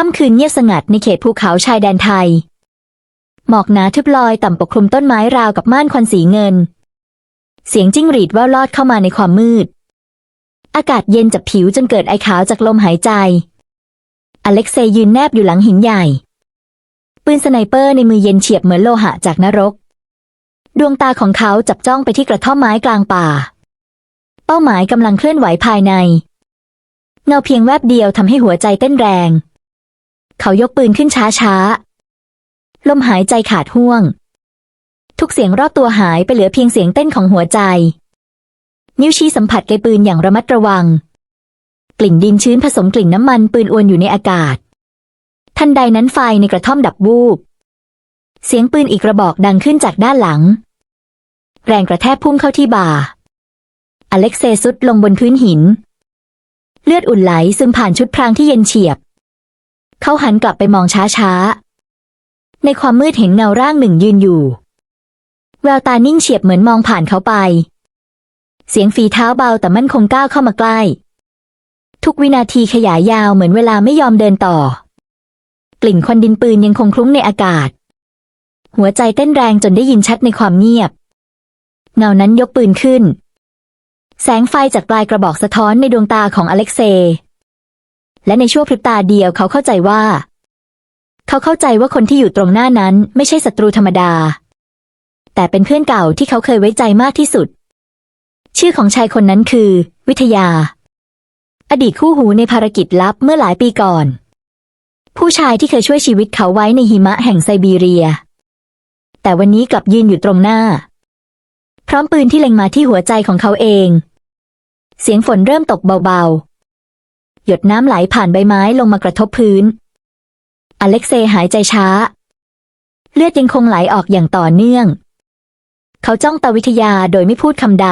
ค่ำคืนเงียบสงัดในเขตภูเขาชายแดนไทย หมอกหนาทึบลอยต่ำปกคลุมต้นไม้ราวกับม่านควันสีเงิน เสียงจิ้งหรีดว่าวลอดเข้ามาในความมืด อากาศเย็นจับผิวจนเกิดไอขาวจากลมหายใจ อเล็กเซย์ยืนแนบอยู่หลังหินใหญ่ ปืนสไนเปอร์ในมือเย็นเฉียบเหมือนโลหะจากนรก ดวงตาของเขาจับจ้องไปที่กระท่อมไม้กลางป่า เป้าหมายกำลังเคลื่อนไหวภายในเงาเพียงแวบเดียวทำให้หัวใจเต้นแรง เขายกปืนขึ้นช้าๆลมหายใจขาดห่วง ทุกเสียงรอบตัวหายไปเหลือเพียงเสียงเต้นของหัวใจ นิ้วชี้สัมผัสไกปืนอย่างระมัดระวัง กลิ่นดินชื้นผสมกลิ่นน้ำมันปืนอวนอยู่ในอากาศ ทันใดนั้นไฟในกระท่อมดับวูบ เสียงปืนอีกกระบอกดังขึ้นจากด้านหลัง แรงกระแทกพุ่งเข้าที่บ่า อเล็กเซย์ซุดลงบนพื้นหิน เลือดอุ่นไหลซึมผ่านชุดพรางที่เย็นเฉียบ เขาหันกลับไปมองช้าๆ ในความมืดเห็นเงาร่างหนึ่งยืนอยู่ แววตานิ่งเฉียบเหมือนมองผ่านเขาไป เสียงฝีเท้าเบาแต่มั่นคงก้าวเข้ามาใกล้ ทุกวินาทีขยายยาวเหมือนเวลาไม่ยอมเดินต่อ กลิ่นควันดินปืนยังคงคลุ้งในอากาศ หัวใจเต้นแรงจนได้ยินชัดในความเงียบ เงานั้นยกปืนขึ้น แสงไฟจากปลายกระบอกสะท้อนในดวงตาของอเล็กเซย์ และในชั่วพริบตาเดียวเขาเข้าใจว่า เขาเข้าใจว่าคนที่อยู่ตรงหน้านั้นไม่ใช่ศัตรูธรรมดา แต่เป็นเพื่อนเก่าที่เขาเคยไว้ใจมากที่สุด ชื่อของชายคนนั้นคือ วิทยา อดีตคู่หูในภารกิจลับเมื่อหลายปีก่อน ผู้ชายที่เคยช่วยชีวิตเขาไว้ในหิมะแห่งไซบีเรีย แต่วันนี้กลับยืนอยู่ตรงหน้า พร้อมปืนที่เล็งมาที่หัวใจของเขาเอง เสียงฝนเริ่มตกเบาๆ หยดน้ำไหลผ่านใบไม้ลงมากระทบพื้น อเล็กเซย์หายใจช้า เลือดยังคงไหลออกอย่างต่อเนื่อง เขาจ้องตาวิทยาโดยไม่พูดคำใด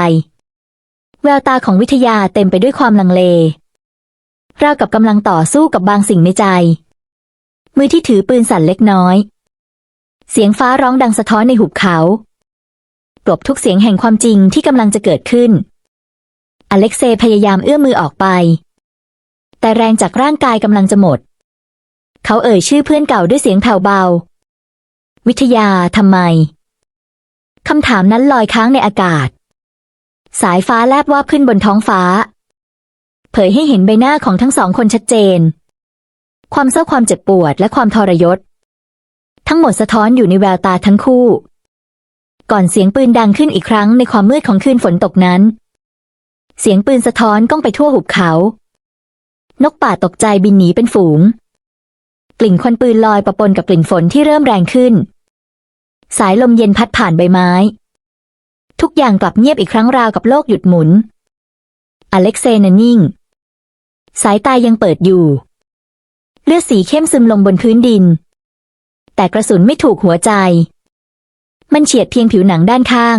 แววตาของวิทยาเต็มไปด้วยความลังเลราวกับกำลังต่อสู้กับบางสิ่งในใจ มือที่ถือปืนสั่นเล็กน้อย เสียงฟ้าร้องดังสะท้อนในหุบเขากลบทุกเสียงแห่งความจริงที่กำลังจะเกิดขึ้น อเล็กเซย์พยายามเอื้อมมือออกไป แต่แรงจากร่างกายกำลังจะหมด เขาเอ่ยชื่อเพื่อนเก่าด้วยเสียงแผ่วเบา วิทยาทำไม คำถามนั้นลอยค้างในอากาศ สายฟ้าแลบวาบขึ้นบนท้องฟ้า เผยให้เห็นใบหน้าของทั้งสองคนชัดเจน ความเศร้าความเจ็บปวดและความทรยศ ทั้งหมดสะท้อนอยู่ในแววตาทั้งคู่ ก่อนเสียงปืนดังขึ้นอีกครั้งในความมืดของคืนฝนตกนั้นเสียงปืนสะท้อนก้องไปทั่วหุบเขา นกป่าตกใจบินหนีเป็นฝูง กลิ่นควันปืนลอยปะปนกับกลิ่นฝนที่เริ่มแรงขึ้น สายลมเย็นพัดผ่านใบไม้ ทุกอย่างกลับเงียบอีกครั้งราวกับโลกหยุดหมุน อเล็กเซย์นนนิ่ง สายตายังเปิดอยู่ เลือดสีเข้มซึมลงบนพื้นดิน แต่กระสุนไม่ถูกหัวใจ มันเฉียดเพียงผิวหนังด้านข้าง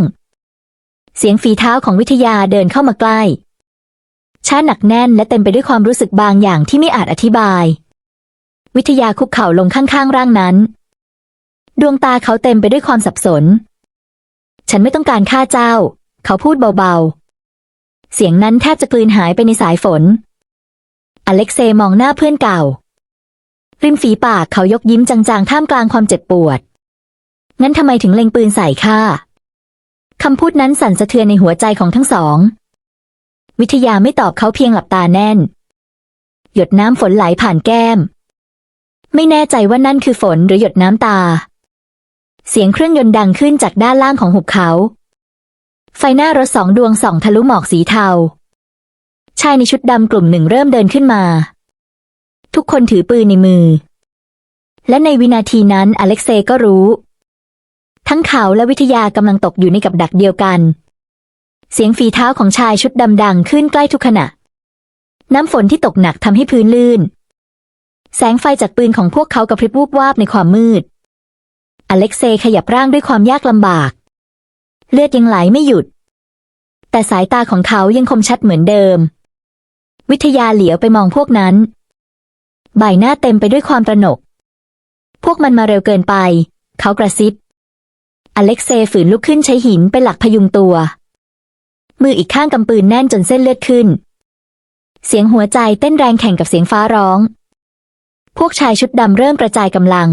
เสียงฝีเท้าของวิทยาเดินเข้ามาใกล้ ช้าหนักแน่นและเต็มไปด้วยความรู้สึกบางอย่างที่ไม่อาจอธิบาย วิทยาคุกเข่าลงข้างๆร่างนั้น ดวงตาเขาเต็มไปด้วยความสับสน ฉันไม่ต้องการฆ่าเจ้า เขาพูดเบาๆ เสียงนั้นแทบจะกลืนหายไปในสายฝน อเล็กเซย์มองหน้าเพื่อนเก่า ริมฝีปากเขายกยิ้มจางๆ ท่ามกลางความเจ็บปวด งั้นทำไมถึงเล็งปืนใส่ข้าคำพูดนั้นสั่นสะเทือนในหัวใจของทั้งสอง วิทยาไม่ตอบเขาเพียงหลับตาแน่น หยดน้ำฝนไหลผ่านแก้ม ไม่แน่ใจว่านั่นคือฝนหรือหยดน้ำตา เสียงเครื่องยนต์ดังขึ้นจากด้านล่างของหุบเขา ไฟหน้ารถสองดวงส่องทะลุหมอกสีเทา ชายในชุดดำกลุ่มหนึ่งเริ่มเดินขึ้นมา ทุกคนถือปืนในมือ และในวินาทีนั้นอเล็กเซย์ก็รู้ ทั้งเขาและวิทยากำลังตกอยู่ในกับดักเดียวกัน เสียงฝีเท้าของชายชุดดำดังขึ้นใกล้ทุกขณะ น้ำฝนที่ตกหนักทำให้พื้นลื่น แสงไฟจากปืนของพวกเขากระพริบวูบวาบในความมืด อเล็กเซย์ขยับร่างด้วยความยากลำบาก เลือดยังไหลไม่หยุด แต่สายตาของเขายังคมชัดเหมือนเดิม วิทยาเหลียวไปมองพวกนั้น ใบหน้าเต็มไปด้วยความตระหนก พวกมันมาเร็วเกินไป เขากระซิบ อเล็กเซย์ฝืนลุกขึ้นใช้หินเป็นหลักพยุงตัว มืออีกข้างกำปืนแน่นจนเส้นเลือดขึ้น เสียงหัวใจเต้นแรงแข่งกับเสียงฟ้าร้อง พวกชายชุดดำเริ่มกระจายกำลัง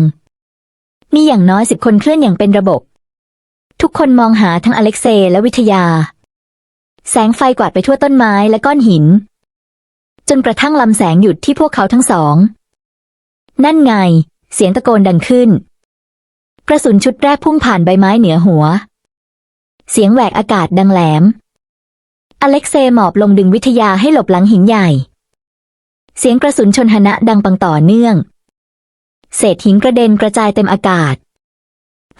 มีอย่างน้อยสิบคนเคลื่อนอย่างเป็นระบบ ทุกคนมองหาทั้งอเล็กเซย์และวิทยา แสงไฟกวาดไปทั่วต้นไม้และก้อนหิน จนกระทั่งลำแสงหยุดที่พวกเขาทั้งสอง นั่นไง เสียงตะโกนดังขึ้น กระสุนชุดแรกพุ่งผ่านใบไม้เหนือหัว เสียงแหวกอากาศดังแหลม อเล็กเซย์หมอบลงดึงวิทยาให้หลบหลังหินใหญ่ เสียงกระสุนชนหนะดังปังต่อเนื่อง เศษหินกระเด็นกระจายเต็มอากาศ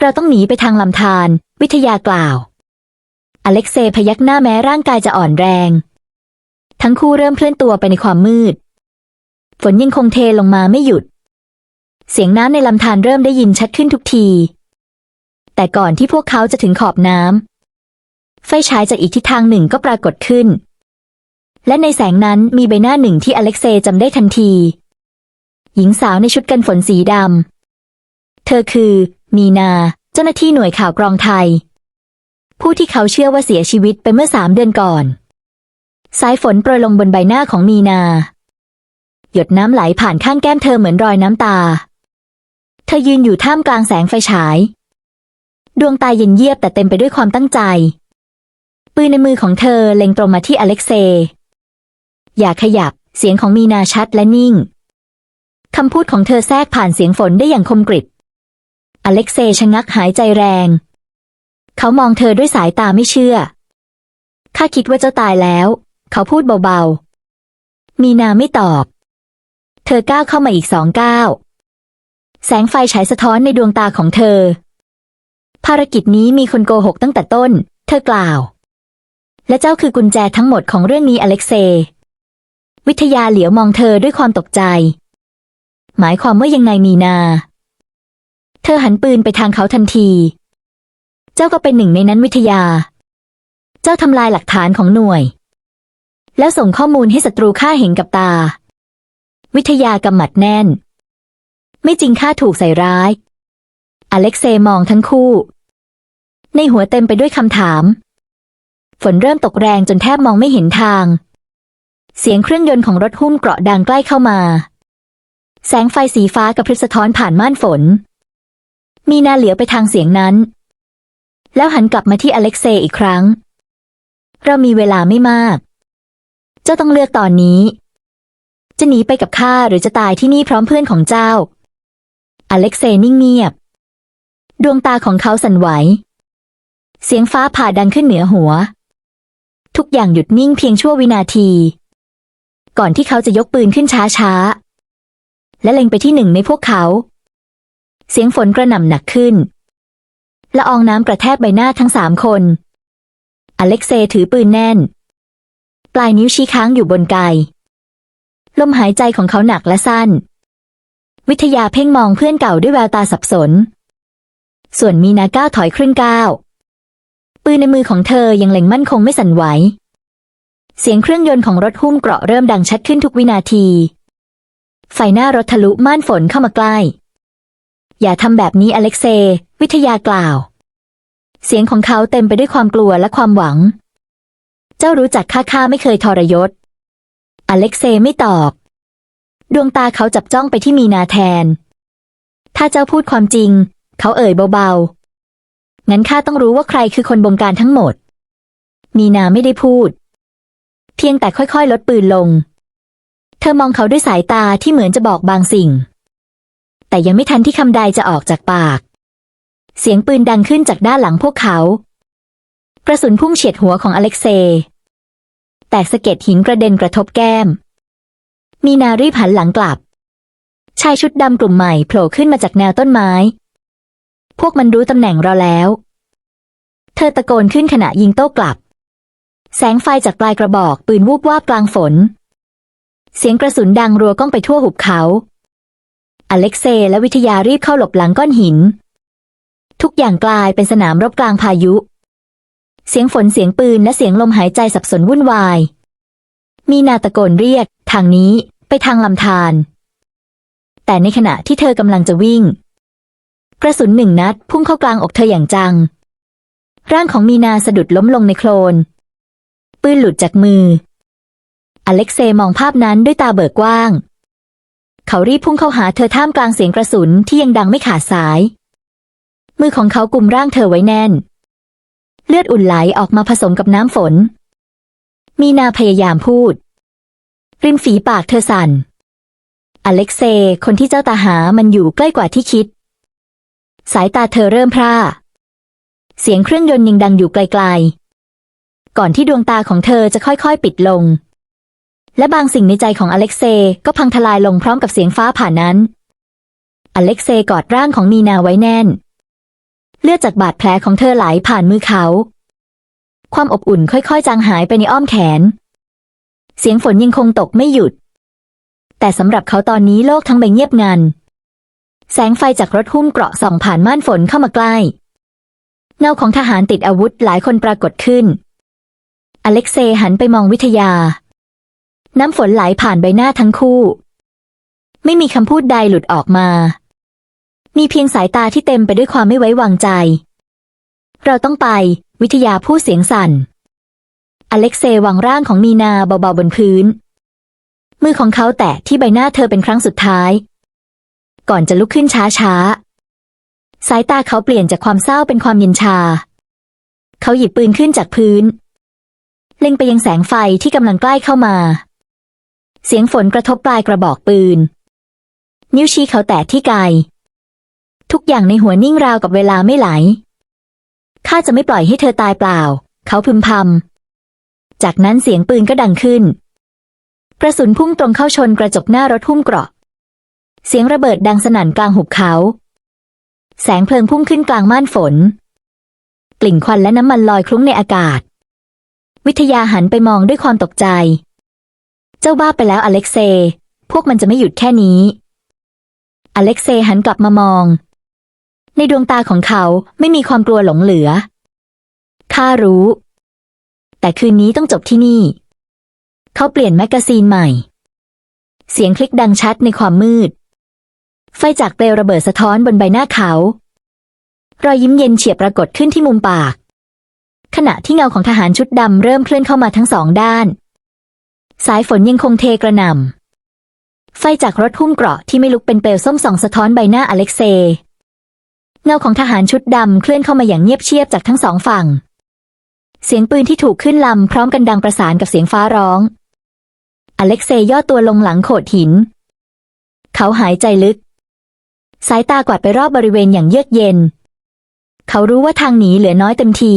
เราต้องหนีไปทางลำธารวิทยากล่าว อเล็กเซย์พยักหน้าแม้ร่างกายจะอ่อนแรง ทั้งคู่เริ่มเคลื่อนตัวไปในความมืด ฝนยังคงเทลงมาไม่หยุด เสียงน้ำในลำธารเริ่มได้ยินชัดขึ้นทุกที แต่ก่อนที่พวกเขาจะถึงขอบน้ำ ไฟฉายจากอีกทิศทางหนึ่งก็ปรากฏขึ้น และในแสงนั้นมีใบหน้าหนึ่งที่อเล็กเซย์จำได้ทันที หญิงสาวในชุดกันฝนสีดำ เธอคือมีนา เจ้าหน้าที่หน่วยข่าวกรองไทย ผู้ที่เขาเชื่อว่าเสียชีวิตไปเมื่อสามเดือนก่อน สายฝนโปรยลงบนใบหน้าของมีนา หยดน้ำไหลผ่านข้างแก้มเธอเหมือนรอยน้ำตา เธอยืนอยู่ท่ามกลางแสงไฟฉาย ดวงตาเย็นเยียบแต่เต็มไปด้วยความตั้งใจ ปืนในมือของเธอเล็งตรงมาที่อเล็กเซย์อย่าขยับ เสียงของมีนาชัดและนิ่ง คำพูดของเธอแทรกผ่านเสียงฝนได้อย่างคมกริบ อเล็กเซย์ชะงักหายใจแรง เขามองเธอด้วยสายตาไม่เชื่อ ข้าคิดว่าเจ้าตายแล้ว เขาพูดเบาๆ มีนาไม่ตอบ เธอก้าวเข้ามาอีกสองก้าวแสงไฟฉายสะท้อนในดวงตาของเธอ ภารกิจนี้มีคนโกหกตั้งแต่ต้น เธอกล่าว และเจ้าคือกุญแจทั้งหมดของเรื่องนี้อเล็กเซย์วิทยาเหลียวมองเธอด้วยความตกใจ หมายความว่ายังไงมีนา เธอหันปืนไปทางเขาทันที เจ้าก็เป็นหนึ่งในนั้นวิทยา เจ้าทำลายหลักฐานของหน่วย แล้วส่งข้อมูลให้ศัตรูข้าเห็นกับตา วิทยากำหมัดแน่น ไม่จริงข้าถูกใส่ร้าย อเล็กเซย์มองทั้งคู่ ในหัวเต็มไปด้วยคำถาม ฝนเริ่มตกแรงจนแทบมองไม่เห็นทาง เสียงเครื่องยนต์ของรถหุ้มเกราะดังใกล้เข้ามา แสงไฟสีฟ้ากระพริบสะท้อนผ่านม่านฝน มีนาเหลียวไปทางเสียงนั้น แล้วหันกลับมาที่อเล็กเซย์อีกครั้ง เรามีเวลาไม่มาก เจ้าต้องเลือกตอนนี้ จะหนีไปกับข้าหรือจะตายที่นี่พร้อมเพื่อนของเจ้า อเล็กเซย์นิ่งเงียบ ดวงตาของเขาสั่นไหว เสียงฟ้าผ่าดังขึ้นเหนือหัว ทุกอย่างหยุดนิ่งเพียงชั่ววินาที ก่อนที่เขาจะยกปืนขึ้นช้าๆ และเล็งไปที่หนึ่งในพวกเขา เสียงฝนกระหน่ำหนักขึ้นละอองน้ำกระแทกใบหน้าทั้งสามคน อเล็กเซย์ถือปืนแน่น ปลายนิ้วชี้ค้างอยู่บนไกลมหายใจของเขาหนักและสั้น วิทยาเพ่งมองเพื่อนเก่าด้วยแววตาสับสน ส่วนมีนาก้าวถอยครึ่งก้าว ปืนในมือของเธอยังเล็งมั่นคงไม่สั่นไหว เสียงเครื่องยนต์ของรถหุ้มเกราะเริ่มดังชัดขึ้นทุกวินาที ไฟหน้ารถทะลุม่านฝนเข้ามาใกล้ อย่าทำแบบนี้อเล็กเซย์วิทยากล่าว เสียงของเขาเต็มไปด้วยความกลัวและความหวัง เจ้ารู้จักข้าข้าไม่เคยทรยศ อเล็กเซย์ไม่ตอบ ดวงตาเขาจับจ้องไปที่มีนาแทน ถ้าเจ้าพูดความจริง เขาเอ่ยเบาๆ งั้นข้าต้องรู้ว่าใครคือคนบงการทั้งหมด มีนาไม่ได้พูด เพียงแต่ค่อยๆ ลดปืนลง เธอมองเขาด้วยสายตาที่เหมือนจะบอกบางสิ่ง แต่ยังไม่ทันที่คำใดจะออกจากปาก เสียงปืนดังขึ้นจากด้านหลังพวกเขา กระสุนพุ่งเฉียดหัวของอเล็กเซย์แตกสะเก็ดหินกระเด็นกระทบแก้ม มีนารีบหันหลังกลับ ชายชุดดำกลุ่มใหม่โผล่ขึ้นมาจากแนวต้นไม้ พวกมันรู้ตำแหน่งเราแล้ว เธอตะโกนขึ้นขณะยิงโต้กลับ แสงไฟจากปลายกระบอกปืนวูบวาบกลางฝน เสียงกระสุนดังรัวก้องไปทั่วหุบเขา อเล็กเซย์และวิทยารีบเข้าหลบหลังก้อนหิน ทุกอย่างกลายเป็นสนามรบกลางพายุ เสียงฝนเสียงปืนและเสียงลมหายใจสับสนวุ่นวาย มีนาตะโกนเรียก ทางนี้ไปทางลำธารแต่ในขณะที่เธอกำลังจะวิ่ง กระสุนหนึ่งนัดพุ่งเข้ากลางอกเธออย่างจัง ร่างของมีนาสะดุดล้มลงในโคลน ปืนหลุดจากมือ อเล็กเซย์มองภาพนั้นด้วยตาเบิกกว้าง เขารีบพุ่งเข้าหาเธอท่ามกลางเสียงกระสุนที่ยังดังไม่ขาดสาย มือของเขากุมร่างเธอไว้แน่น เลือดอุ่นไหลออกมาผสมกับน้ำฝน มีนาพยายามพูด ริมฝีปากเธอสั่น อเล็กเซย์คนที่เจ้าตาหามันอยู่ใกล้กว่าที่คิด สายตาเธอเริ่มพร่า เสียงเครื่องยนต์ยังดังอยู่ไกลๆ ก่อนที่ดวงตาของเธอจะค่อยๆ ปิดลง และบางสิ่งในใจของอเล็กเซก็พังทลายลงพร้อมกับเสียงฟ้าผ่านั้น อเล็กเซกอดร่างของมีนาไว้แน่น เลือดจากบาดแผลของเธอไหลผ่านมือเขา ความอบอุ่นค่อยๆ จางหายไปในอ้อมแขน เสียงฝนยังคงตกไม่หยุด แต่สำหรับเขาตอนนี้โลกทั้งใบเงียบงัน แสงไฟจากรถหุ้มเกราะส่องผ่านม่านฝนเข้ามาใกล้ เงาของทหารติดอาวุธหลายคนปรากฏขึ้น อเล็กเซย์หันไปมองวิทยา น้ำฝนไหลผ่านใบหน้าทั้งคู่ ไม่มีคำพูดใดหลุดออกมา มีเพียงสายตาที่เต็มไปด้วยความไม่ไว้วางใจ เราต้องไป วิทยาพูดเสียงสั่น อเล็กเซย์วางร่างของมีนาเบาๆบนพื้น มือของเขาแตะที่ใบหน้าเธอเป็นครั้งสุดท้าย ก่อนจะลุกขึ้นช้าๆสายตาเขาเปลี่ยนจากความเศร้าเป็นความเย็นชา เขาหยิบปืนขึ้นจากพื้น เล็งไปยังแสงไฟที่กำลังใกล้เข้ามา เสียงฝนกระทบปลายกระบอกปืน นิ้วชี้เขาแตะที่ไกทุกอย่างในหัวนิ่งราวกับเวลาไม่ไหล ข้าจะไม่ปล่อยให้เธอตายเปล่า เขาพึมพำ จากนั้นเสียงปืนก็ดังขึ้น กระสุนพุ่งตรงเข้าชนกระจกหน้ารถหุ้มเกราะ เสียงระเบิดดังสนั่นกลางหุบเขา แสงเพลิงพุ่งขึ้นกลางม่านฝน กลิ่นควันและน้ำมันลอยคลุ้งในอากาศ วิทยาหันไปมองด้วยความตกใจ เจ้าบ้าไปแล้วอเล็กเซย์พวกมันจะไม่หยุดแค่นี้ อเล็กเซย์หันกลับมามอง ในดวงตาของเขาไม่มีความกลัวหลงเหลือ ข้ารู้ แต่คืนนี้ต้องจบที่นี่ เขาเปลี่ยนแมกกาซีนใหม่เสียงคลิกดังชัดในความมืด ไฟจากเปลวระเบิดสะท้อนบนใบหน้าเขา รอยยิ้มเย็นเฉียบปรากฏขึ้นที่มุมปาก ขณะที่เงาของทหารชุดดำเริ่มเคลื่อนเข้ามาทั้งสองด้าน สายฝนยังคงเทกระหน่ำ ไฟจากรถหุ้มเกราะที่ไม่ลุกเป็นเปลวส้มส่องสะท้อนใบหน้าอเล็กเซย์เงาของทหารชุดดำเคลื่อนเข้ามาอย่างเงียบเชียบจากทั้งสองฝั่ง เสียงปืนที่ถูกขึ้นลำพร้อมกันดังประสานกับเสียงฟ้าร้อง อเล็กเซย์ย่อตัวลงหลังโขดหิน เขาหายใจลึก สายตากวาดไปรอบบริเวณอย่างเยือกเย็น เขารู้ว่าทางหนีเหลือน้อยเต็มที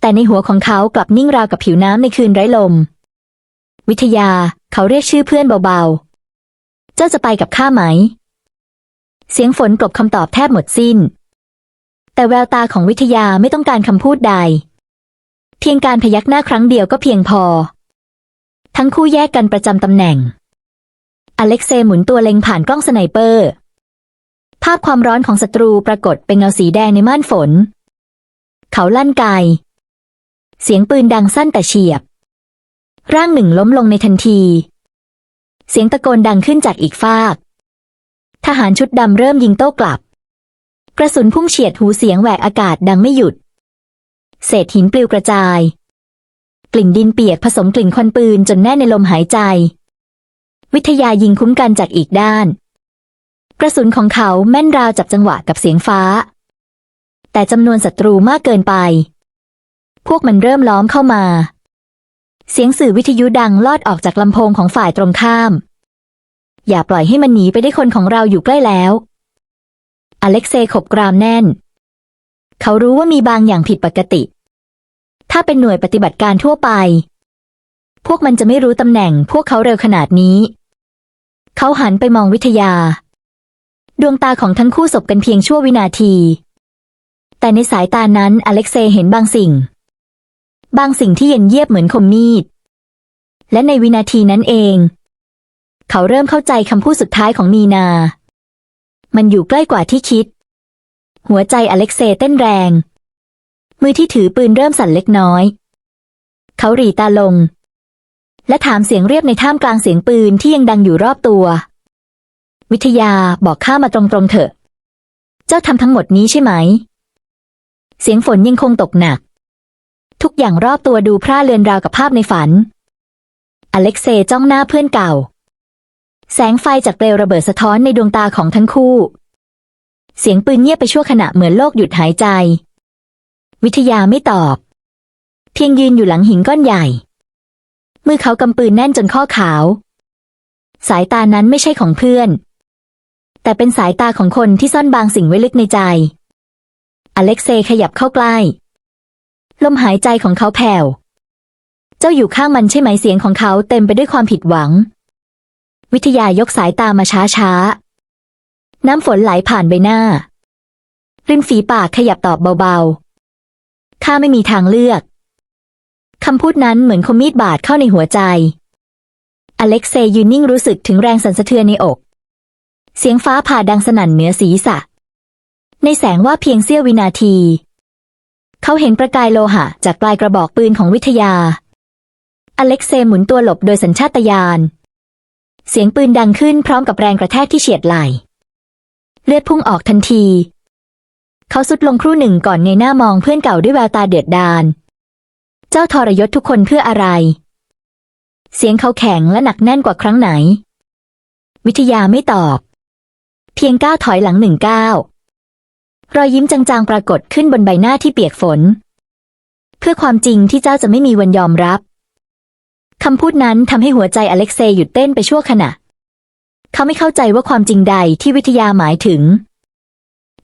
แต่ในหัวของเขากลับนิ่งราวกับผิวน้ำในคืนไร้ลม วิทยาเขาเรียกชื่อเพื่อนเบาๆ เจ้าจะไปกับข้าไหม เสียงฝนกลบคำตอบแทบหมดสิ้น แต่แววตาของวิทยาไม่ต้องการคำพูดใด เพียงการพยักหน้าครั้งเดียวก็เพียงพอ ทั้งคู่แยกกันประจำตำแหน่ง อเล็กเซย์หมุนตัวเล็งผ่านกล้องสไนเปอร์ ภาพความร้อนของศัตรูปรากฏเป็นเงาสีแดงในม่านฝน เขาลั่นไกเสียงปืนดังสั้นแต่เฉียบ ร่างหนึ่งล้มลงในทันที เสียงตะโกนดังขึ้นจากอีกฟาก ทหารชุดดำเริ่มยิงโต้กลับ กระสุนพุ่งเฉียดหูเสียงแหวกอากาศดังไม่หยุด เศษหินปลิวกระจาย กลิ่นดินเปียกผสมกลิ่นควันปืนจนแน่ในลมหายใจ วิทยายิงคุ้มกันจากอีกด้าน กระสุนของเขาแม่นราวจับจังหวะกับเสียงฟ้า แต่จำนวนศัตรูมากเกินไป พวกมันเริ่มล้อมเข้ามา เสียงสื่อวิทยุดังลอดออกจากลำโพงของฝ่ายตรงข้าม อย่าปล่อยให้มันหนีไปได้คนของเราอยู่ใกล้แล้ว อเล็กเซย์ขบกรามแน่น เขารู้ว่ามีบางอย่างผิดปกติ ถ้าเป็นหน่วยปฏิบัติการทั่วไป พวกมันจะไม่รู้ตำแหน่งพวกเขาเร็วขนาดนี้ เขาหันไปมองวิทยา ดวงตาของทั้งคู่สบกันเพียงชั่ววินาที แต่ในสายตานั้นอเล็กเซย์เห็นบางสิ่ง บางสิ่งที่เย็นเยียบเหมือนคมมีด และในวินาทีนั้นเอง เขาเริ่มเข้าใจคำพูดสุดท้ายของมีนา มันอยู่ใกล้กว่าที่คิด หัวใจอเล็กเซย์เต้นแรง มือที่ถือปืนเริ่มสั่นเล็กน้อย เขาหรีตาลง และถามเสียงเรียบในท่ามกลางเสียงปืนที่ยังดังอยู่รอบตัว วิทยาบอกข้ามาตรงๆเถอะ เจ้าทำทั้งหมดนี้ใช่ไหม เสียงฝนยังคงตกหนัก ทุกอย่างรอบตัวดูพร่าเลือนราวกับภาพในฝัน อเล็กเซย์จ้องหน้าเพื่อนเก่า แสงไฟจากเปลวระเบิดสะท้อนในดวงตาของทั้งคู่ เสียงปืนเงียบไปชั่วขณะเหมือนโลกหยุดหายใจ วิทยาไม่ตอบ เพียงยืนอยู่หลังหินก้อนใหญ่ มือเขากำปืนแน่นจนข้อขาว สายตานั้นไม่ใช่ของเพื่อน แต่เป็นสายตาของคนที่ซ่อนบางสิ่งไว้ลึกในใจ อเล็กเซย์ขยับเข้าใกล้ ลมหายใจของเขาแผ่ว เจ้าอยู่ข้างมันใช่ไหมเสียงของเขาเต็มไปด้วยความผิดหวัง วิทยายกสายตามาช้าช้า น้ำฝนไหลผ่านใบหน้า ริมฝีปากขยับตอบเบาๆ ข้าไม่มีทางเลือก คำพูดนั้นเหมือนคมมีดบาดเข้าในหัวใจ อเล็กเซย์ยืนนิ่งรู้สึกถึงแรงสั่นสะเทือนในอก เสียงฟ้าผ่าดังสนั่นเหนือศีรษะ ในแสงว่าเพียงเสี้ยววินาที เขาเห็นประกายโลหะจากปลายกระบอกปืนของวิทยา อเล็กเซย์หมุนตัวหลบโดยสัญชาตญาณ เสียงปืนดังขึ้นพร้อมกับแรงกระแทกที่เฉียดไหล เลือดพุ่งออกทันที เขาสุดลงครู่หนึ่งก่อนเงยหน้ามองเพื่อนเก่าด้วยแววตาเดือดดาล เจ้าทรยศทุกคนเพื่ออะไร เสียงเขาแข็งและหนักแน่นกว่าครั้งไหน วิทยาไม่ตอบ เพียงก้าวถอยหลังหนึ่งก้าวรอยยิ้มจางๆปรากฏขึ้นบนใบหน้าที่เปียกฝน เพื่อความจริงที่เจ้าจะไม่มีวันยอมรับคำพูดนั้นทำให้หัวใจอเล็กเซย์หยุดเต้นไปชั่วขณะ เขาไม่เข้าใจว่าความจริงใดที่วิทยาหมายถึง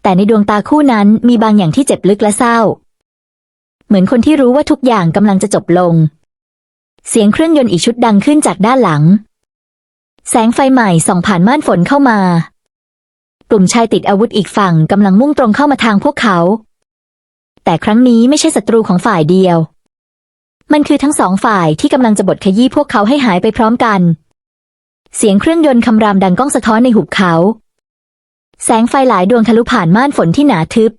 แต่ในดวงตาคู่นั้นมีบางอย่างที่เจ็บลึกและเศร้า เหมือนคนที่รู้ว่าทุกอย่างกำลังจะจบลง เสียงเครื่องยนต์อีกชุดดังขึ้นจากด้านหลัง แสงไฟใหม่ส่องผ่านม่านฝนเข้ามา กลุ่มชายติดอาวุธอีกฝั่งกำลังมุ่งตรงเข้ามาทางพวกเขา แต่ครั้งนี้ไม่ใช่ศัตรูของฝ่ายเดียว มันคือทั้งสองฝ่ายที่กำลังจะบดขยี้พวกเขาให้หายไปพร้อมกัน เสียงเครื่องยนต์คำรามดังก้องสะท้อนในหุบเขา แสงไฟหลายดวงทะลุผ่านม่านฝนที่หนาทึบ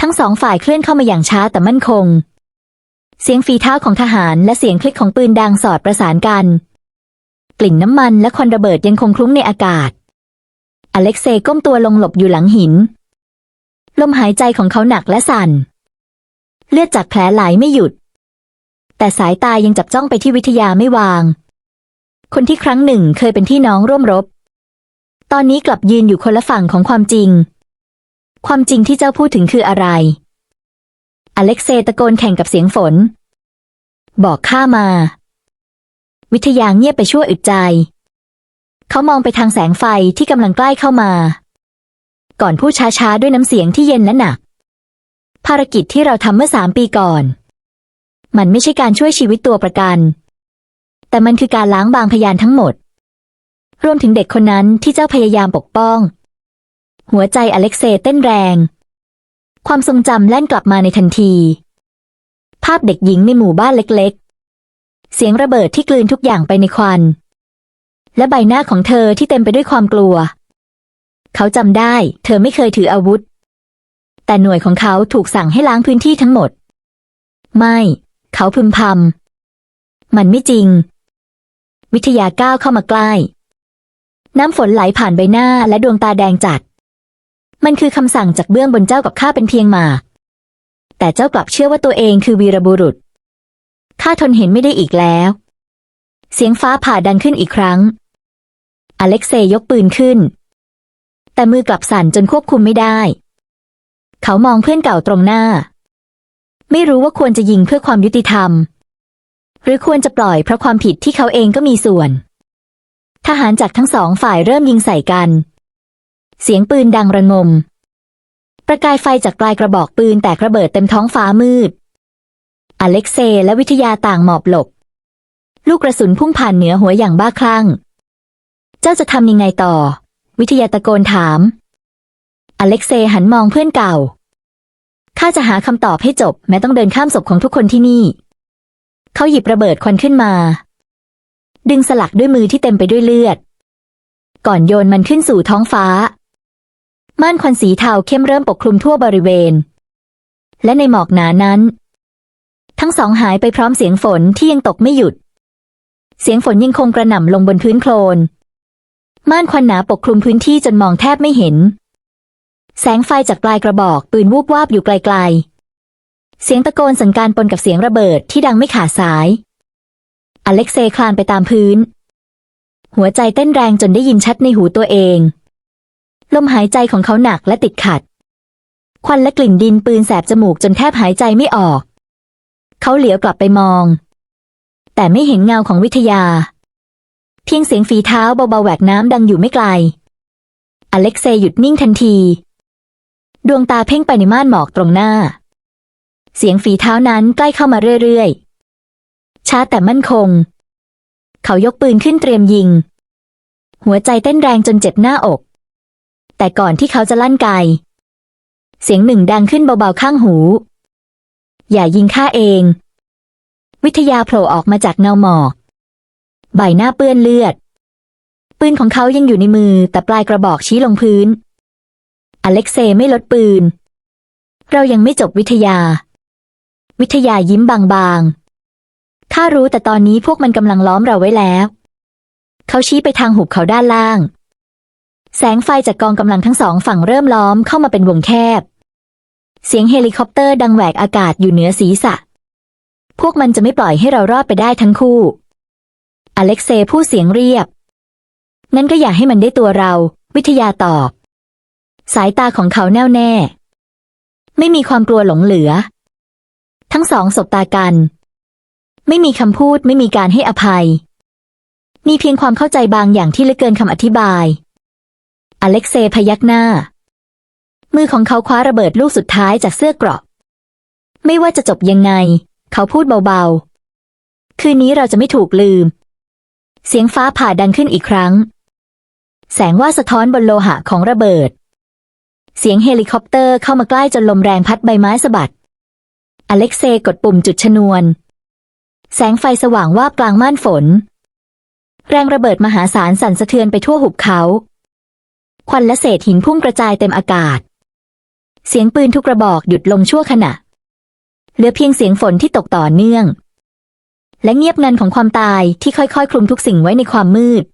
ทั้งสองฝ่ายเคลื่อนเข้ามาอย่างช้าแต่มั่นคง เสียงฝีเท้าของทหารและเสียงคลิกของปืนดังสอดประสานกัน กลิ่นน้ำมันและควันระเบิดยังคงคลุ้งในอากาศ อเล็กเซย์ก้มตัวลงหลบอยู่หลังหิน ลมหายใจของเขาหนักและสั่น เลือดจากแผลไหลไม่หยุด แต่สายตายังจับจ้องไปที่วิทยาไม่วาง คนที่ครั้งหนึ่งเคยเป็นที่น้องร่วมรบ ตอนนี้กลับยืนอยู่คนละฝั่งของความจริง ความจริงที่เจ้าพูดถึงคืออะไร อเล็กเซย์ตะโกนแข่งกับเสียงฝน บอกข้ามา วิทยาเงียบไปชั่วอึดใจ เขามองไปทางแสงไฟที่กำลังใกล้เข้ามา ก่อนพูดช้าๆ ด้วยน้ำเสียงที่เย็นและหนัก ภารกิจที่เราทำเมื่อสามปีก่อน มันไม่ใช่การช่วยชีวิตตัวประกัน แต่มันคือการล้างบางพยานทั้งหมด รวมถึงเด็กคนนั้นที่เจ้าพยายามปกป้อง หัวใจอเล็กเซย์เต้นแรง ความทรงจำแล่นกลับมาในทันที ภาพเด็กหญิงในหมู่บ้านเล็กๆ เสียงระเบิดที่กลืนทุกอย่างไปในควัน และใบหน้าของเธอที่เต็มไปด้วยความกลัว เขาจำได้ เธอไม่เคยถืออาวุธ แต่หน่วยของเขาถูกสั่งให้ล้างพื้นที่ทั้งหมด ไม่ เขาพึมพำ มันไม่จริง วิทยาก้าวเข้ามาใกล้ น้ำฝนไหลผ่านใบหน้าและดวงตาแดงจัด มันคือคำสั่งจากเบื้องบนเจ้ากับข้าเป็นเพียงหมากแต่เจ้ากลับเชื่อว่าตัวเองคือวีรบุรุษข้าทนเห็นไม่ได้อีกแล้ว เสียงฟ้าผ่าดังขึ้นอีกครั้ง อเล็กเซย์ยกปืนขึ้น แต่มือกลับสั่นจนควบคุมไม่ได้ เขามองเพื่อนเก่าตรงหน้า ไม่รู้ว่าควรจะยิงเพื่อความยุติธรรม หรือควรจะปล่อยเพราะความผิดที่เขาเองก็มีส่วน ทหารจากทั้งสองฝ่ายเริ่มยิงใส่กัน เสียงปืนดังระงม ประกายไฟจากปลายกระบอกปืนแตกระเบิดเต็มท้องฟ้ามืด อเล็กเซย์และวิทยาต่างหมอบหลบ ลูกกระสุนพุ่งผ่านเหนือหัวอย่างบ้าคลั่ง จ้าจะทำยังไงต่อ วิทยาตะโกนถาม อเล็กเซย์หันมองเพื่อนเก่า ข้าจะหาคำตอบให้จบ แม้ต้องเดินข้ามศพของทุกคนที่นี่ เขาหยิบระเบิดควันขึ้นมา ดึงสลักด้วยมือที่เต็มไปด้วยเลือด ก่อนโยนมันขึ้นสู่ท้องฟ้า ม่านควันสีเทาเข้มเริ่มปกคลุมทั่วบริเวณ และในหมอกหนานั้น ทั้งสองหายไปพร้อมเสียงฝนที่ยังตกไม่หยุด เสียงฝนยังคงกระหน่ำลงบนพื้นโคลน ม่านควันหนาปกคลุมพื้นที่จนมองแทบไม่เห็น แสงไฟจากปลายกระบอกปืนวูบวาบอยู่ไกลๆ เสียงตะโกนสัญการปนกับเสียงระเบิดที่ดังไม่ขาดสาย อเล็กเซย์คลานไปตามพื้น หัวใจเต้นแรงจนได้ยินชัดในหูตัวเอง ลมหายใจของเขาหนักและติดขัด ควันและกลิ่นดินปืนแสบจมูกจนแทบหายใจไม่ออก เขาเหลียวกลับไปมอง แต่ไม่เห็นเงาของวิทยา เพียงเสียงฝีเท้าเบาๆแหวกน้ำดังอยู่ไม่ไกล อเล็กเซย์หยุดนิ่งทันที ดวงตาเพ่งไปในม่านหมอกตรงหน้า เสียงฝีเท้านั้นใกล้เข้ามาเรื่อยๆ ช้าแต่มั่นคง เขายกปืนขึ้นเตรียมยิง หัวใจเต้นแรงจนเจ็บหน้าอก แต่ก่อนที่เขาจะลั่นไกเสียงหนึ่งดังขึ้นเบาๆข้างหู อย่ายิงข้าเอง วิทยาโผล่ออกมาจากเงาหมอก ใบหน้าเปื้อนเลือด ปืนของเขายังอยู่ในมือแต่ปลายกระบอกชี้ลงพื้น อเล็กเซย์ไม่ลดปืน เรายังไม่จบวิทยา วิทยายิ้มบางๆ ข้ารู้แต่ตอนนี้พวกมันกำลังล้อมเราไว้แล้ว เขาชี้ไปทางหุบเขาด้านล่าง แสงไฟจากกองกำลังทั้งสองฝั่งเริ่มล้อมเข้ามาเป็นวงแคบ เสียงเฮลิคอปเตอร์ดังแหวกอากาศอยู่เหนือศีรษะ พวกมันจะไม่ปล่อยให้เรารอดไปได้ทั้งคู่ อเล็กเซย์พูดเสียงเรียบ งั้นก็อย่าให้มันได้ตัวเรา วิทยาตอบ สายตาของเขาแน่วแน่ ไม่มีความกลัวหลงเหลือ ทั้งสองสบตากัน ไม่มีคำพูดไม่มีการให้อภัย มีเพียงความเข้าใจบางอย่างที่ลึกเกินคำอธิบาย อเล็กเซย์พยักหน้า มือของเขาคว้าระเบิดลูกสุดท้ายจากเสื้อเกราะ ไม่ว่าจะจบยังไง เขาพูดเบาๆ คืนนี้เราจะไม่ถูกลืม เสียงฟ้าผ่าดังขึ้นอีกครั้ง แสงว่าสะท้อนบนโลหะของระเบิด เสียงเฮลิคอปเตอร์เข้ามาใกล้จนลมแรงพัดใบไม้สะบัด อเล็กเซย์กดปุ่มจุดชนวน แสงไฟสว่างวาบกลางม่านฝน แรงระเบิดมหาศาลสั่นสะเทือนไปทั่วหุบเขา ควันและเศษหินพุ่งกระจายเต็มอากาศ เสียงปืนทุกกระบอกหยุดลงชั่วขณะ เหลือเพียงเสียงฝนที่ตกต่อเนื่อง และเงียบงันของความตายที่ค่อยๆ คลุมทุกสิ่งไว้ในความมืด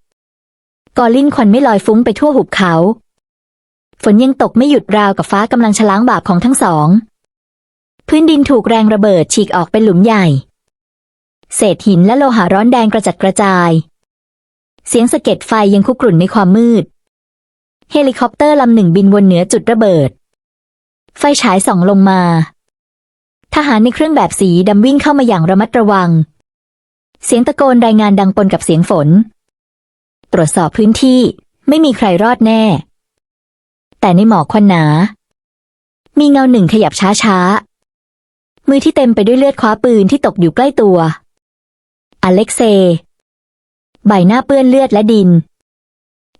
กอลินควันไม่ลอยฟุ้งไปทั่วหุบเขา ฝนยังตกไม่หยุดราวกับฟ้ากำลังฉล้างบาปของทั้งสอง พื้นดินถูกแรงระเบิดฉีกออกเป็นหลุมใหญ่ เศษหินและโลหะร้อนแดงกระจัดกระจาย เสียงสะเก็ดไฟยังคุกรุ่นในความมืด เฮลิคอปเตอร์ลำหนึ่งบินวนเหนือจุดระเบิด ไฟฉายส่องลงมา ทหารในเครื่องแบบสีดำวิ่งเข้ามาอย่างระมัดระวัง เสียงตะโกนรายงานดังปนกับเสียงฝน ตรวจสอบพื้นที่ไม่มีใครรอดแน่ แต่ในหมอกควันหนา มีเงาหนึ่งขยับช้าๆมือที่เต็มไปด้วยเลือดคว้าปืนที่ตกอยู่ใกล้ตัว อเล็กเซย์ใบหน้าเปื้อนเลือดและดิน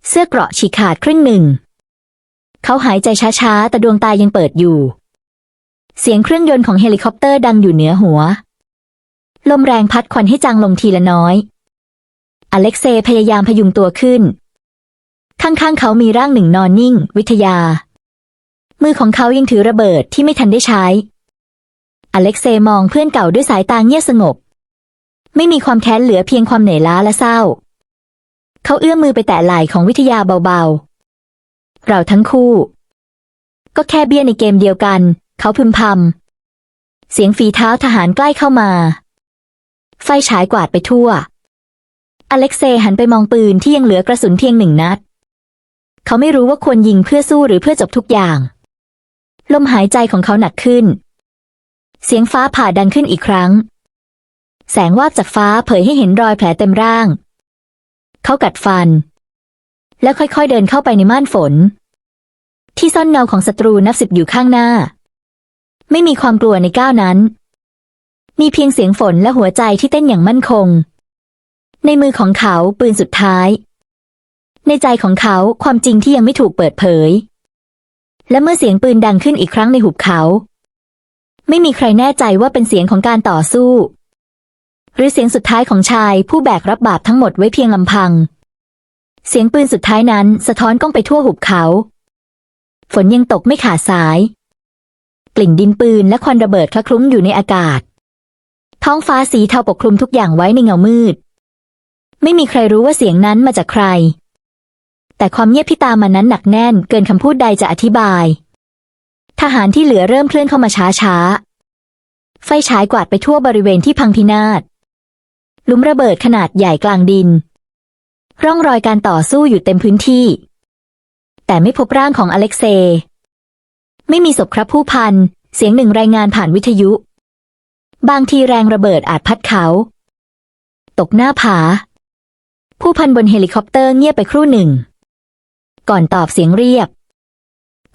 เสื้อเกราะฉีกขาดครึ่งหนึ่ง เขาหายใจช้าๆ แต่ดวงตายังเปิดอยู่ เสียงเครื่องยนต์ของเฮลิคอปเตอร์ดังอยู่เหนือหัว ลมแรงพัดควันให้จางลงทีละน้อย อเล็กเซย์พยายามพยุงตัวขึ้น ข้างๆเขามีร่างหนึ่งนอนนิ่ง วิทยา มือของเขายังถือระเบิดที่ไม่ทันได้ใช้ อเล็กเซย์มองเพื่อนเก่าด้วยสายตาเงียบสงบ ไม่มีความแค้นเหลือเพียงความเหนื่อยล้าและเศร้า เขาเอื้อมมือไปแตะไหล่ของวิทยาเบาๆ เราทั้งคู่ ก็แค่เบี้ยในเกมเดียวกัน เขาพึมพำเสียงฝีเท้าทหารใกล้เข้ามา ไฟฉายกวาดไปทั่ว อเล็กเซย์หันไปมองปืนที่ยังเหลือกระสุนเพียงหนึ่งนัด เขาไม่รู้ว่าควรยิงเพื่อสู้หรือเพื่อจบทุกอย่าง ลมหายใจของเขาหนักขึ้น เสียงฟ้าผ่าดังขึ้นอีกครั้ง แสงวาบจากฟ้าเผยให้เห็นรอยแผลเต็มร่าง เขากัดฟัน แล้วค่อยๆเดินเข้าไปในม่านฝน ที่ซ่อนเงาของศัตรูนับสิบอยู่ข้างหน้า ไม่มีความกลัวในก้าวนั้น มีเพียงเสียงฝนและหัวใจที่เต้นอย่างมั่นคง ในมือของเขาปืนสุดท้าย ในใจของเขาความจริงที่ยังไม่ถูกเปิดเผย และเมื่อเสียงปืนดังขึ้นอีกครั้งในหุบเขา ไม่มีใครแน่ใจว่าเป็นเสียงของการต่อสู้ หรือเสียงสุดท้ายของชายผู้แบกรับบาปทั้งหมดไว้เพียงลำพัง เสียงปืนสุดท้ายนั้นสะท้อนก้องไปทั่วหุบเขา ฝนยังตกไม่ขาดสาย กลิ่นดินปืนและควันระเบิดคละคลุ้งอยู่ในอากาศ ท้องฟ้าสีเทาปกคลุมทุกอย่างไว้ในเงามืด ไม่มีใครรู้ว่าเสียงนั้นมาจากใคร แต่ความเงียบที่ตามมานั้นหนักแน่นเกินคำพูดใดจะอธิบาย ทหารที่เหลือเริ่มเคลื่อนเข้ามาช้าๆ ไฟฉายกวาดไปทั่วบริเวณที่พังพินาศลุมระเบิดขนาดใหญ่กลางดิน ร่องรอยการต่อสู้อยู่เต็มพื้นที่ แต่ไม่พบร่างของอเล็กเซย์ไม่มีศพครับผู้พัน เสียงหนึ่งรายงานผ่านวิทยุ บางทีแรงระเบิดอาจพัดเขา ตกหน้าผา ผู้พันบนเฮลิคอปเตอร์เงียบไปครู่หนึ่ง ก่อนตอบเสียงเรียบ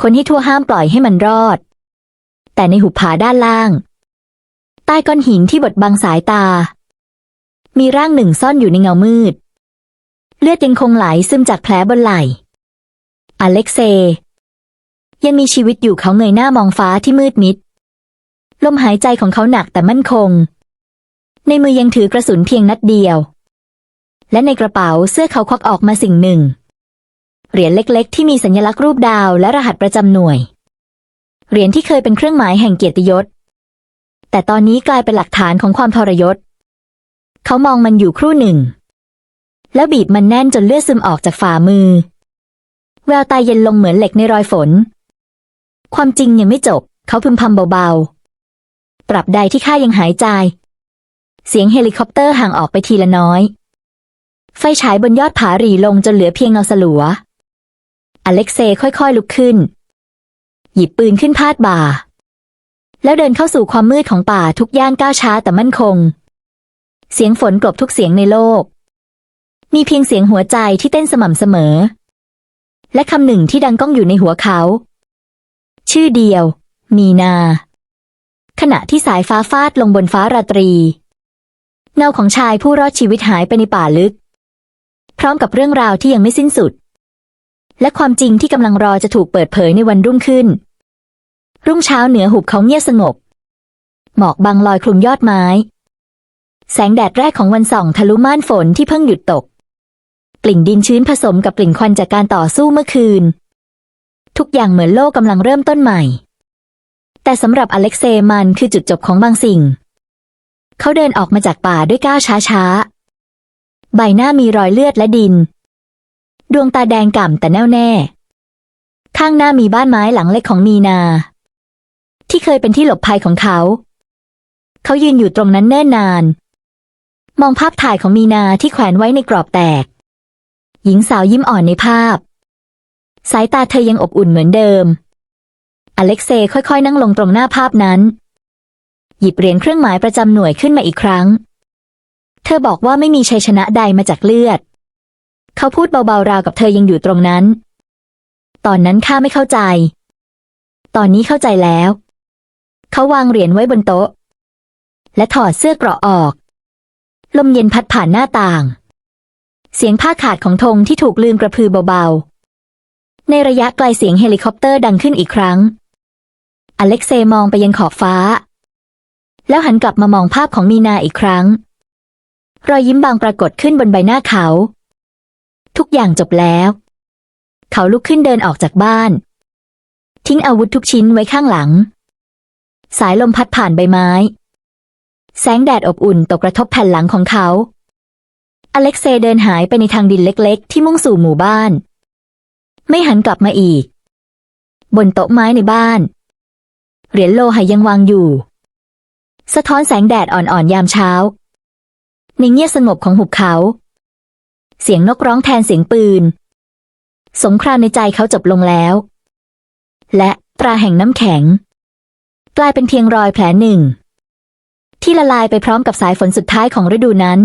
คนที่ทั่วห้ามปล่อยให้มันรอด แต่ในหุบผาด้านล่าง ใต้ก้อนหินที่บดบังสายตา มีร่างหนึ่งซ่อนอยู่ในเงามืด เลือดยังคงไหลซึมจากแผลบนไหล่อเล็กเซย์ยังมีชีวิตอยู่เขาเงยหน้ามองฟ้าที่มืดมิด ลมหายใจของเขาหนักแต่มั่นคง ในมือยังถือกระสุนเพียงนัดเดียว และในกระเป๋าเสื้อเขาควักออกมาสิ่งหนึ่ง เหรียญเล็กๆ ที่มีสัญลักษณ์รูปดาวและรหัสประจำหน่วย เหรียญที่เคยเป็นเครื่องหมายแห่งเกียรติยศ แต่ตอนนี้กลายเป็นหลักฐานของความทรยศ เขามองมันอยู่ครู่หนึ่ง แล้วบีบมันแน่นจนเลือดซึมออกจากฝ่ามือ แววตาเย็นลงเหมือนเหล็กในรอยฝน ความจริงยังไม่จบ เขาพึมพำเบาๆ ปรับใดที่ข้ายังหายใจ เสียงเฮลิคอปเตอร์ห่างออกไปทีละน้อย ไฟฉายบนยอดผาหรี่ลงจนเหลือเพียงเงาสลัว อเล็กเซย์ค่อยๆลุกขึ้น หยิบปืนขึ้นพาดบ่า แล้วเดินเข้าสู่ความมืดของป่าทุกย่างก้าวช้าแต่มั่นคง เสียงฝนกลบทุกเสียงในโลก มีเพียงเสียงหัวใจที่เต้นสม่ำเสมอ และคำหนึ่งที่ดังก้องอยู่ในหัวเขา ชื่อเดียว มีนา ขณะที่สายฟ้าฟาดลงบนฟ้าราตรี เงาของชายผู้รอดชีวิตหายไปในป่าลึก พร้อมกับเรื่องราวที่ยังไม่สิ้นสุด และความจริงที่กำลังรอจะถูกเปิดเผยในวันรุ่งขึ้น รุ่งเช้าเหนือหุบเขาเงียบสงบ หมอกบางลอยคลุมยอดไม้ แสงแดดแรกของวันส่องทะลุม่านฝนที่เพิ่งหยุดตก กลิ่นดินชื้นผสมกับกลิ่นควันจากการต่อสู้เมื่อคืน ทุกอย่างเหมือนโลกกำลังเริ่มต้นใหม่ แต่สำหรับอเล็กเซย์มันคือจุดจบของบางสิ่ง เขาเดินออกมาจากป่าด้วยก้าวช้าๆ ใบหน้ามีรอยเลือดและดิน ดวงตาแดงก่ำแต่แน่วแน่ ข้างหน้ามีบ้านไม้หลังเล็กของมีนา ที่เคยเป็นที่หลบภัยของเขา เขายืนอยู่ตรงนั้นเนิ่นนาน มองภาพถ่ายของมีนาที่แขวนไว้ในกรอบแตก หญิงสาวยิ้มอ่อนในภาพ สายตาเธอยังอบอุ่นเหมือนเดิม อเล็กเซย์ค่อยๆ นั่งลงตรงหน้าภาพนั้น หยิบเหรียญเครื่องหมายประจำหน่วยขึ้นมาอีกครั้ง เธอบอกว่าไม่มีชัยชนะใดมาจากเลือด เขาพูดเบาๆราวกับเธอยังอยู่ตรงนั้น ตอนนั้นข้าไม่เข้าใจ ตอนนี้เข้าใจแล้ว เขาวางเหรียญไว้บนโต๊ะ และถอดเสื้อเกราะออก ลมเย็นพัดผ่านหน้าต่าง เสียงผ้าขาดของธงที่ถูกลืมกระพือเบาๆ ในระยะไกลเสียงเฮลิคอปเตอร์ดังขึ้นอีกครั้ง อเล็กเซมองไปยังขอบฟ้า แล้วหันกลับมามองภาพของมีนาอีกครั้ง รอยยิ้มบางปรากฏขึ้นบนใบหน้าเขา ทุกอย่างจบแล้ว เขาลุกขึ้นเดินออกจากบ้าน ทิ้งอาวุธทุกชิ้นไว้ข้างหลัง สายลมพัดผ่านใบไม้ แสงแดดอบอุ่นตกกระทบแผ่นหลังของเขา อเล็กเซเดินหายไปในทางดินเล็กๆ ที่มุ่งสู่หมู่บ้าน ไม่หันกลับมาอีก บนโต๊ะไม้ในบ้าน เหรียญโลหะยังวางอยู่ สะท้อนแสงแดดอ่อนๆยามเช้า ในเงียบสงบของหุบเขา เสียงนกร้องแทนเสียงปืน สงครามในใจเขาจบลงแล้ว และตราแห่งน้ำแข็ง กลายเป็นเพียงรอยแผลหนึ่ง ที่ละลายไปพร้อมกับสายฝนสุดท้ายของฤดูนั้น